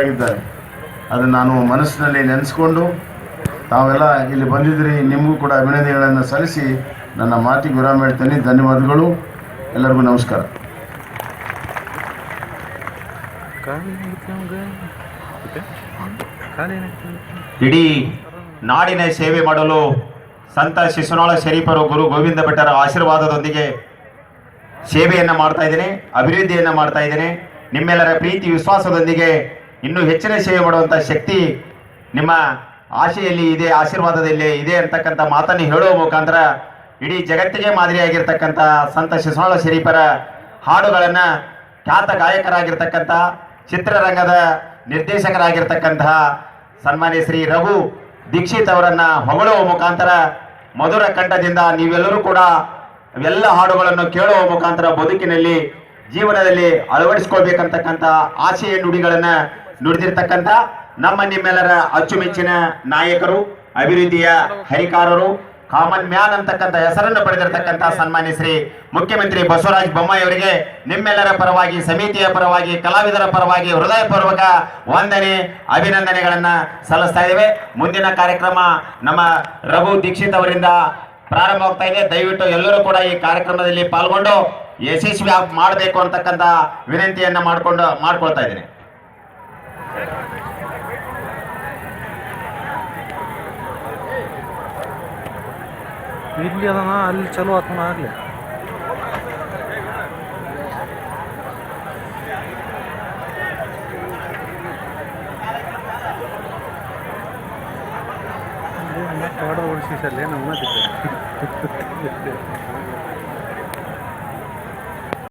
ಆಗಿದ್ದಾರೆ ಅದನ್ನು ನಾನು ಮನಸ್ಸಿನಲ್ಲಿ ನೆನೆಸ್ಕೊಂಡು ತಾವೆಲ್ಲ ಇಲ್ಲಿ ಬಂದಿದ್ದೀರಿ. ನಿಮಗೂ ಕೂಡ ಅಭಿನಂದನೆಗಳನ್ನು ಸಲ್ಲಿಸಿ ನನ್ನ ಮಾತಿಗೆ ವಿರಾಮ ಹೇಳ್ತೇನೆ. ಧನ್ಯವಾದಗಳು. ಎಲ್ಲರಿಗೂ ನಮಸ್ಕಾರ. ಇಡೀ ನಾಡಿನ ಸೇವೆ ಮಾಡಲು ಸಂತ ಶಿಶುನಾಳ ಶರೀಫರು ಗುರು ಗೋವಿಂದ ಭಟ್ಟರ ಆಶೀರ್ವಾದದೊಂದಿಗೆ ಸೇವೆಯನ್ನು ಮಾಡ್ತಾ ಇದ್ದೇನೆ, ಅಭಿವೃದ್ಧಿಯನ್ನು ಮಾಡ್ತಾ ಇದ್ದೇನೆ. ನಿಮ್ಮೆಲ್ಲರ ಪ್ರೀತಿ, ವಿಶ್ವಾಸದೊಂದಿಗೆ ಇನ್ನೂ ಹೆಚ್ಚಿನ ಸೇವೆ ಮಾಡುವಂಥ ಶಕ್ತಿ ನಿಮ್ಮ ಆಶೆಯಲ್ಲಿ ಇದೆ, ಆಶೀರ್ವಾದದಲ್ಲಿ ಇದೆ ಅಂತಕ್ಕಂಥ ಮಾತನ್ನು ಹೇಳುವ ಮುಖಾಂತರ ಇಡೀ ಜಗತ್ತಿಗೆ ಮಾದರಿಯಾಗಿರ್ತಕ್ಕಂಥ ಸಂತ ಶಿಸಾಳ ಶರೀಫರ ಹಾಡುಗಳನ್ನು ಖ್ಯಾತ ಗಾಯಕರಾಗಿರ್ತಕ್ಕಂಥ ಚಿತ್ರರಂಗದ ನಿರ್ದೇಶಕರಾಗಿರ್ತಕ್ಕಂತಹ ಸನ್ಮಾನ್ಯ ಶ್ರೀ ರಘು ದೀಕ್ಷಿತ್ ಅವರನ್ನು ಹೊಗಳುವ ಮುಖಾಂತರ ಮಧುರ ಕಂಠದಿಂದ ನೀವೆಲ್ಲರೂ ಕೂಡ ಎಲ್ಲ ಹಾಡುಗಳನ್ನು ಕೇಳುವ ಮುಖಾಂತರ ಬದುಕಿನಲ್ಲಿ ಜೀವನದಲ್ಲಿ ಅಳವಡಿಸ್ಕೊಳ್ಬೇಕಂತಕ್ಕಂಥ ಆಶೆಯ ನುಡಿಗಳನ್ನ ನುಡಿದಿರ್ತಕ್ಕಂಥ ನಮ್ಮ ನಿಮ್ಮೆಲ್ಲರ ಅಚ್ಚುಮೆಚ್ಚಿನ ನಾಯಕರು, ಅಭಿವೃದ್ಧಿಯ ಹರಿಕಾರರು ಕಾಮನ್ ಮ್ಯಾನ್ ಅಂತಕ್ಕಂಥ ಹೆಸರನ್ನು ಪಡೆದಿರತಕ್ಕಂಥ ಸನ್ಮಾನ್ಯ ಶ್ರೀ ಮುಖ್ಯಮಂತ್ರಿ ಬಸವರಾಜ ಬೊಮ್ಮಾಯಿ ಅವರಿಗೆ ನಿಮ್ಮೆಲ್ಲರ ಪರವಾಗಿ, ಸಮಿತಿಯ ಪರವಾಗಿ, ಕಲಾವಿದರ ಪರವಾಗಿ ಹೃದಯಪೂರ್ವಕ ವಂದನೆ, ಅಭಿನಂದನೆಗಳನ್ನ ಸಲ್ಲಿಸ್ತಾ ಇದ್ದೇವೆ. ಮುಂದಿನ ಕಾರ್ಯಕ್ರಮ ನಮ್ಮ ರಘು ದೀಕ್ಷಿತ್ ಅವರಿಂದ ಪ್ರಾರಂಭವಾಗ್ತಾ ಇದೆ. ದಯವಿಟ್ಟು ಎಲ್ಲರೂ ಕೂಡ ಈ ಕಾರ್ಯಕ್ರಮದಲ್ಲಿ ಪಾಲ್ಗೊಂಡು ಯಶಸ್ವಿ ಮಾಡಬೇಕು ಅಂತಕ್ಕಂಥ ವಿನಂತಿಯನ್ನ ಮಾಡಿಕೊಂಡು, ಮಾಡ್ಕೊಳ್ತಾ ಇದ್ದೀನಿ. ಇಲ್ಲಿ ಅದನ ಅಲ್ಲಿ ಚಲೋ ಆತ್ಮ ಆಗಲಿ. ಓಡಿಸಿ ಸರ್ ಏನು